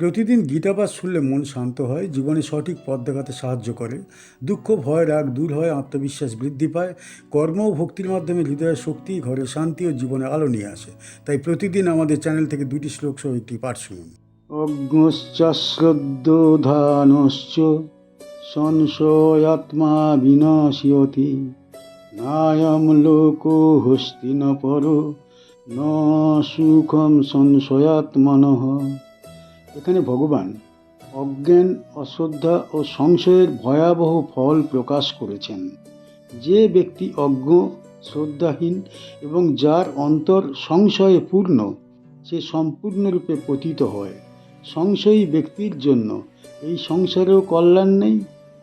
প্রতিদিন গীতাপাঠ শুনলে মন শান্ত হয়, জীবনে সঠিক পথ দেখাতে সাহায্য করে। দুঃখ, ভয়, রাগ দূর হয়, আত্মবিশ্বাস বৃদ্ধি পায়। কর্ম ও ভক্তির মাধ্যমে হৃদয়ের শক্তি, ঘরে শান্তি ও জীবনে আলো নিয়ে আসে। তাই প্রতিদিন আমাদের চ্যানেল থেকে দুটি শ্লোক সহ একটি পাঠ শুনুন। অজ্ঞশ্চ শ্রদ্ধোধানশ্চ সংশয়াত্মা বিনাশিয়তি। নায়ম লোক হস্তি ন পর, ন সুখম সংশয়াত্মনঃ এখানে ভগবান অজ্ঞান, অশ্রদ্ধা ও সংশয়ের ভয়াবহ ফল প্রকাশ করেছেন। যে ব্যক্তি অজ্ঞ, শ্রদ্ধাহীন এবং যার অন্তর সংশয়ে পূর্ণ, সে সম্পূর্ণরূপে পতিত হয়। সংশয়ী ব্যক্তির জন্য এই সংসারেও কল্যাণ নেই,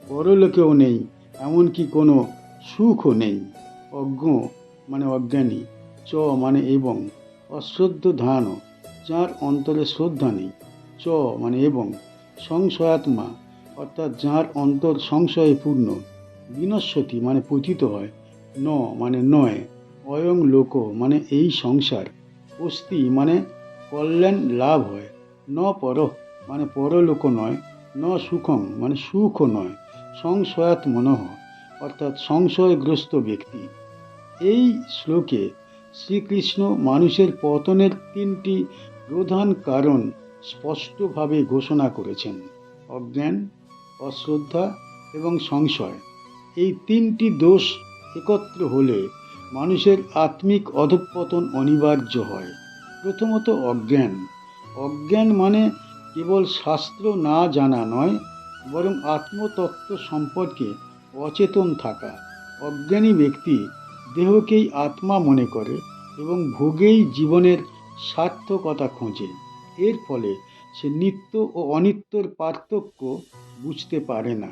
পরলোকেও নেই, এমনকি কোনো সুখও নেই। অজ্ঞ মানে অজ্ঞানী, চ মানে এবং, অশ্রদ্ধ ধানও, যার অন্তরে শ্রদ্ধা নেই। চ মানে এবং সংশয়াত্মা, অর্থাৎ যার অন্তর সংশয়ে পূর্ণ, বিনশ্বতী মানে পতিত হয়, ন মানে নয়, অয়ং লোক মানে এই সংসার অস্তি মানে কল্যাণ লাভ হয়, ন পর মানে পরলোক নয়, ন সুখম মানে সুখও নয় সংশয়াত মনঃ অর্থাৎ সংশয়গ্রস্ত ব্যক্তি। এই শ্লোকে শ্রীকৃষ্ণ মানুষের পতনের তিনটি প্রধান কারণ স্পষ্টভাবে ঘোষণা করেছেন। অজ্ঞান, অশ্রদ্ধা এবং সংশয়। এই তিনটি দোষ একত্র হলে মানুষের আত্মিক অধঃপতন অনিবার্য হয়। প্রথমত অজ্ঞান। অজ্ঞান মানে কেবল শাস্ত্র না জানা নয়, বরং আত্মতত্ত্ব সম্পর্কে অচেতন থাকা। অজ্ঞানী ব্যক্তি দেহকেই আত্মা মনে করে এবং ভোগেই জীবনের সার্থকতা খোঁজে। এর ফলে সে নিত্য ও অনিত্যর পার্থক্য বুঝতে পারে না।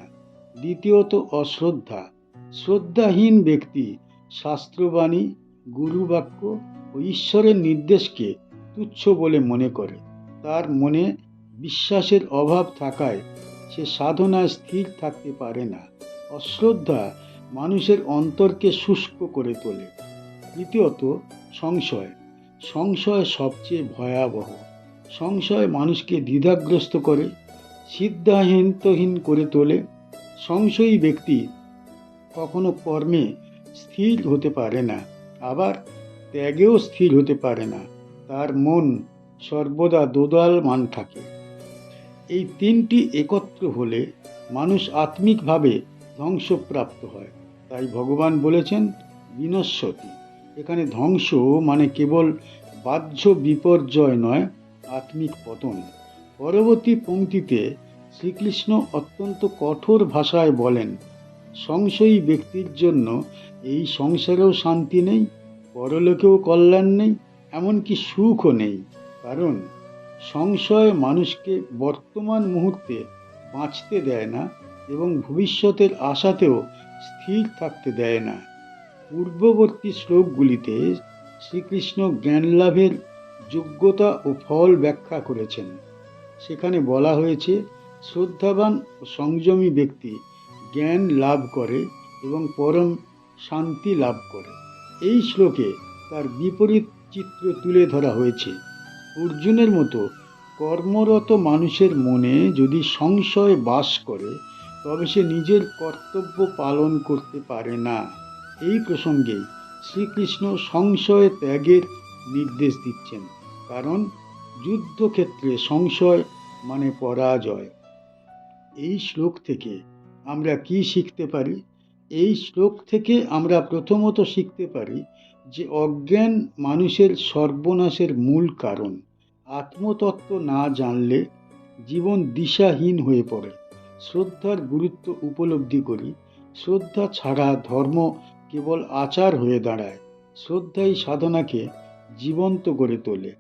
দ্বিতীয়ত অশ্রদ্ধা। শ্রদ্ধাহীন ব্যক্তি শাস্ত্রবাণী, গুরুবাক্য ও ঈশ্বরের নির্দেশকে তুচ্ছ বলে মনে করে। তার মনে বিশ্বাসের অভাব থাকায় সে সাধনায় স্থির থাকতে পারে না। অশ্রদ্ধা মানুষের অন্তরকে শুষ্ক করে তোলে। তৃতীয়ত সংশয়। সংশয় সবচেয়ে ভয়াবহ। সংশয় মানুষকে দ্বিধাগ্রস্ত করে সিদ্ধাহীনতহীন করে তোলে। সংশয়ী ব্যক্তি কখনো কর্মে স্থির হতে পারে না, আবার ত্যাগেও স্থির হতে পারে না। তার মন সর্বদা দোদল মান থাকে। এই তিনটি একত্র হলে মানুষ আত্মিকভাবে ধ্বংসপ্রাপ্ত হয়। তাই ভগবান বলেছেন, বিনশ্বতী। এখানে ধ্বংস মানে কেবল বাহ্য বিপর্যয় নয় আত্মিক পতন। পরবর্তী পংক্তিতে শ্রীকৃষ্ণ অত্যন্ত কঠোর ভাষায় বলেন, সংশয়ী ব্যক্তির জন্য এই সংসারেও শান্তি নেই, পরলোকেও কল্যাণ নেই, এমনকি সুখও নেই। কারণ সংশয় মানুষকে বর্তমান মুহূর্তে বাঁচতে দেয় না এবং ভবিষ্যতের আশাতেও স্থির থাকতে দেয় না। পূর্ববর্তী শ্লোকগুলিতে শ্রীকৃষ্ণ জ্ঞান লাভের যোগ্যতা ও ফল ব্যাখ্যা করেছেন। সেখানে বলা হয়েছে, শ্রদ্ধাবান ও সংযমী ব্যক্তি জ্ঞান লাভ করে এবং পরম শান্তি লাভ করে। এই শ্লোকে তার বিপরীত চিত্র তুলে ধরা হয়েছে। অর্জুনের মতো কর্মরত মানুষের মনে যদি সংশয় বাস করে, তবে সে নিজের কর্তব্য পালন করতে পারে না। এই প্রসঙ্গেই শ্রীকৃষ্ণ সংশয় ত্যাগের নির্দেশ দিচ্ছেন। কারণ যুদ্ধক্ষেত্রে সংশয় মানে পরাজয়। এই শ্লোক থেকে আমরা কি শিখতে পারি? এই শ্লোক থেকে আমরা প্রথমত শিখতে পারি যে অজ্ঞান মানুষের সর্বনাশের মূল কারণ। আত্মতত্ত্ব না জানলে জীবন দিশাহীন হয়ে পড়ে। শ্রদ্ধার গুরুত্ব উপলব্ধি করি। শ্রদ্ধা ছাড়া ধর্ম কেবল আচার হয়ে দাঁড়ায়। শ্রদ্ধাই সাধনাকে জীবন্ত করে তোলে।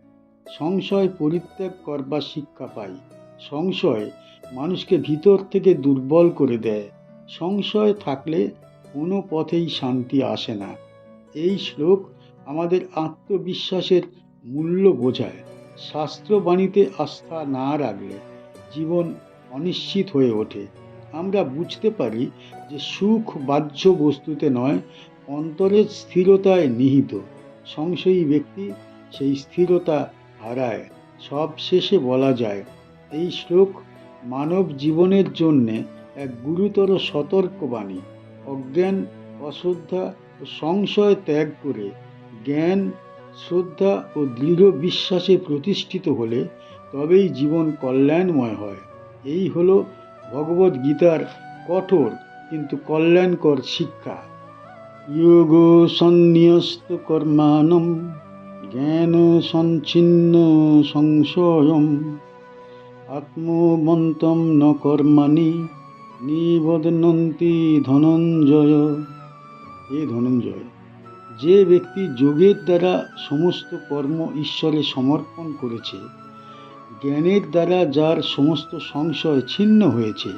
সংশয় পরিত্যাগ করবার শিক্ষা পাই। সংশয় মানুষকে ভিতর থেকে দুর্বল করে দেয়। সংশয় থাকলে কোনো পথেই শান্তি আসে না। এই শ্লোক আমাদের আত্মবিশ্বাসের মূল্য বোঝায়। শাস্ত্রবাণীতে আস্থা না রাখলে জীবন অনিশ্চিত হয়ে ওঠে। আমরা বুঝতে পারি যে সুখ বাহ্য বস্তুতে নয়, অন্তরের স্থিরতায় নিহিত। সংশয়ী ব্যক্তি সেই স্থিরতা হারায়। সব শেষে বলা যায়, এই শ্লোক মানব জীবনের জন্যে এক গুরুতর সতর্কবাণী। অজ্ঞান, অশ্রদ্ধা ও সংশয় ত্যাগ করে জ্ঞান, শ্রদ্ধা ও দৃঢ় বিশ্বাসে প্রতিষ্ঠিত হলে তবেই জীবন কল্যাণময় হয়। এই হল ভগবদ্গীতার কঠোর কিন্তু কল্যাণকর শিক্ষা। যোগ সন্ন্যস্ত কর্মাণম জ্ঞান সঞ্ছিন্ন সংশয়ম আত্মবন্তম ন কর্মাণি নিবদনন্তি ধনঞ্জয় এ ধনঞ্জয় যে ব্যক্তি যোগের দ্বারা সমস্ত কর্ম ঈশ্বরে সমর্পণ করেছে, জ্ঞানের দ্বারা যার সমস্ত সংশয় ছিন্ন হয়েছে,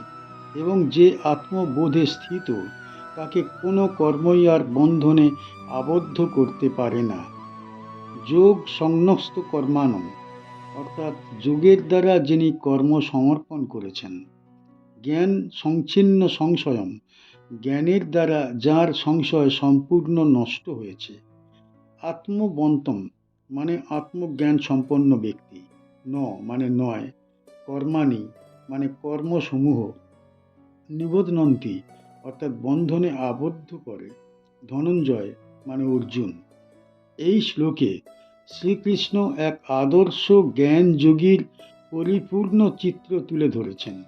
এবং যে আত্মবোধে স্থিত তাকে কোনো কর্মই আর বন্ধনে আবদ্ধ করতে পারে না। যোগ সংন্যস্ত কর্মানম অর্থাৎ যোগের দ্বারা যিনি কর্ম সমর্পণ করেছেন, জ্ঞান সংচ্ছিন্ন সংশয়ম, জ্ঞানের দ্বারা যার সংশয় সম্পূর্ণ নষ্ট হয়েছে। আত্মবন্তম মানে আত্মজ্ঞান সম্পন্ন ব্যক্তি, ন মানে নয়, কর্মাণি মানে কর্মসমূহ। নিবোধনন্তি অর্থাৎ বন্ধনে আবদ্ধ করে ধনঞ্জয় মানে অর্জুন। এই শ্লোকে শ্রীকৃষ্ণ এক আদর্শ জ্ঞান যোগীর পরিপূর্ণ চিত্র তুলে ধরেছেন।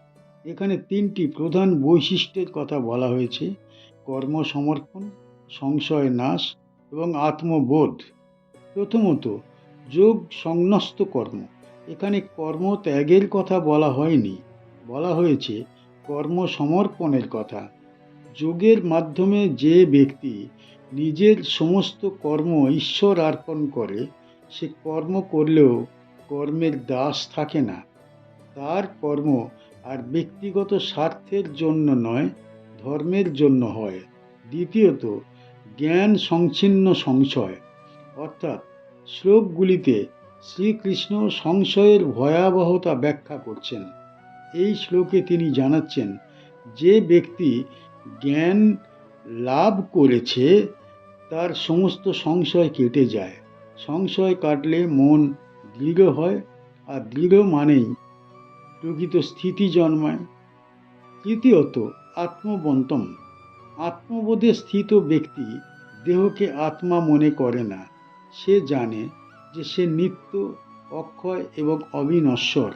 এখানে তিনটি প্রধান বৈশিষ্ট্যের কথা বলা হয়েছে। কর্ম সমর্পণ, সংশয় নাশ এবং আত্মবোধ। প্রথমত, যোগ সংন্যস্ত কর্ম। এখানে কর্ম ত্যাগের কথা বলা হয়নি। বলা হয়েছে কর্ম সমর্পণের কথা। যোগের মাধ্যমে যে ব্যক্তি নিজের সমস্ত কর্ম ঈশ্বর অর্পণ করে, সে কর্ম করলেও কর্মের দাস থাকে না। তার কর্ম আর ব্যক্তিগত স্বার্থের জন্য নয়, ধর্মের জন্য হয়। দ্বিতীয়ত, জ্ঞান সংচ্ছিন্ন সংশয়। অর্থাৎ শ্লোকগুলিতে শ্রীকৃষ্ণ সংশয়ের ভয়াবহতা ব্যাখ্যা করছেন। এই শ্লোকে তিনি জানাচ্ছেন, যে ব্যক্তি জ্ঞান লাভ করেছে, তার সমস্ত সংশয় কেটে যায়। সংশয় কাটলে মন দৃঢ় হয়, আর দৃঢ় মানেই প্রকৃত স্থিতি জন্মায়। তৃতীয়ত আত্মবন্তম আত্মবোধে স্থিত ব্যক্তি দেহকে আত্মা মনে করে না। সে জানে যে সে নিত্য, অক্ষয় এবং অবিনশ্বর।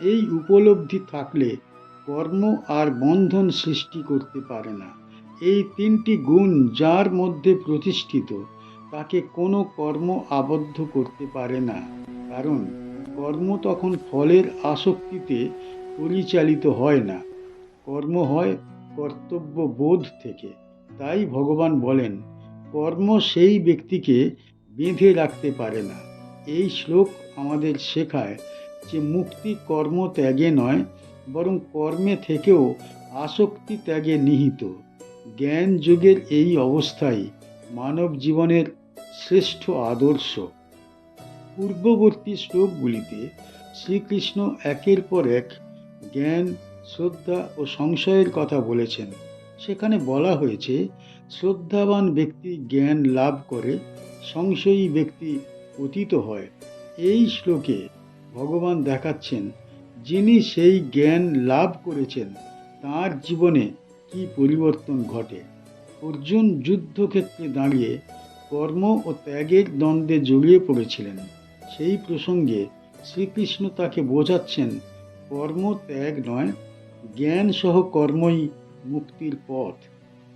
এই উপলব্ধি থাকলে কর্ম আর বন্ধন সৃষ্টি করতে পারে না। এই তিনটি গুণ যার মধ্যে প্রতিষ্ঠিত, তাকে কোনো কর্ম আবদ্ধ করতে পারে না। কারণ, কর্ম তখন ফলের আসক্তিতে পরিচালিত হয় না। কর্ম হয় কর্তব্য বোধ থেকে। তাই ভগবান বলেন, কর্ম সেই ব্যক্তিকে বেঁধে রাখতে পারে না। এই শ্লোক আমাদের শেখায় যে মুক্তি কর্ম ত্যাগে নয় বরং কর্মে থেকেও আসক্তি ত্যাগে নিহিত। জ্ঞান যুগের এই অবস্থাই মানব জীবনের শ্রেষ্ঠ আদর্শ। পূর্ববর্তী শ্লোকগুলিতে শ্রীকৃষ্ণ একের পর এক জ্ঞান, শ্রদ্ধা ও সংশয়ের কথা বলেছেন। সেখানে বলা হয়েছে, শ্রদ্ধাবান ব্যক্তি জ্ঞান লাভ করে, সংশয়ী ব্যক্তি পতিত হয়। এই শ্লোকে ভগবান দেখাচ্ছেন যিনি সেই জ্ঞান লাভ করেছেন, তার জীবনে কি পরিবর্তন ঘটে? অর্জুন যুদ্ধক্ষেত্রে দাঁড়িয়ে কর্ম ও ত্যাগের দ্বন্দ্বে জড়িয়ে পড়েছিলেন। সেই প্রসঙ্গে শ্রীকৃষ্ণ তাকে বোঝাচ্ছেন, কর্ম ত্যাগ নয়, জ্ঞান সহ কর্মই মুক্তির পথ।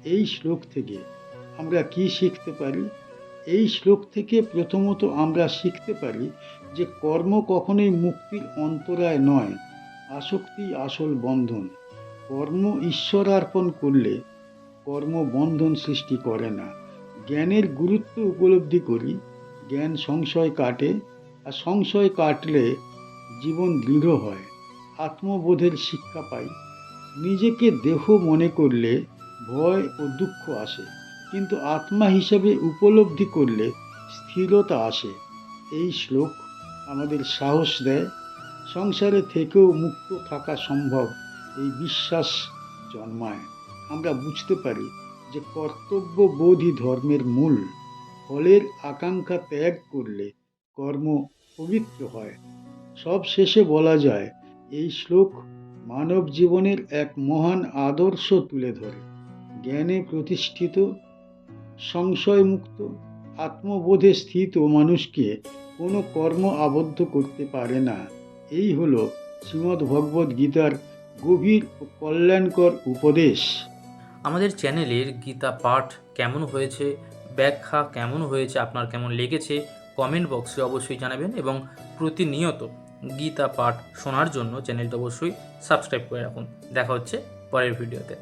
এই শ্লোক থেকে আমরা কি শিখতে পারি? এই শ্লোক থেকে প্রথমত আমরা শিখতে পারি যে কর্ম কখনোই মুক্তির অন্তরায় নয়, আসক্তি আসল বন্ধন। কর্ম ঈশ্বর অর্পণ করলে কর্ম বন্ধন সৃষ্টি করে না। জ্ঞানের গুরুত্ব উপলব্ধি করি, জ্ঞান সংশয় কাটে, আর সংশয় কাটলে জীবন দৃঢ় হয়, আত্মবোধের শিক্ষা পাই। নিজেকে দেহ মনে করলে ভয় ও দুঃখ আসে, কিন্তু আত্মা হিসেবে উপলব্ধি করলে স্থিরতা আসে। এই শ্লোক আমাদের সাহস দেয়, সংসারে থেকেও মুক্ত থাকা সম্ভব এই বিশ্বাস জন্মায়। আমরা বুঝতে পারি যে কর্তব্য বোধই ধর্মের মূল। ফলের আকাঙ্ক্ষা ত্যাগ করলে কর্ম পবিত্র হয়। সব শেষে বলা যায়, এই শ্লোক মানব জীবনের এক মহান আদর্শ তুলে ধরে। জ্ঞানে প্রতিষ্ঠিত, সংশয়মুক্ত আত্মবোধে স্থিত মানুষকে কোনো কর্ম আবদ্ধ করতে পারে না। এই হল শ্রীমদ্ ভগবদ্ গীতার গভীর ও কল্যাণকর উপদেশ। আমাদের চ্যানেলের গীতা পাঠ কেমন হয়েছে, ব্যাখ্যা কেমন হয়েছে, আপনার কেমন লেগেছে কমেন্ট বক্সে অবশ্যই জানাবেন এবং প্রতিনিয়ত গীতা পাঠ শোনার জন্য চ্যানেলটা অবশ্যই সাবস্ক্রাইব করে রাখুন। দেখা হচ্ছে পরের ভিডিওতে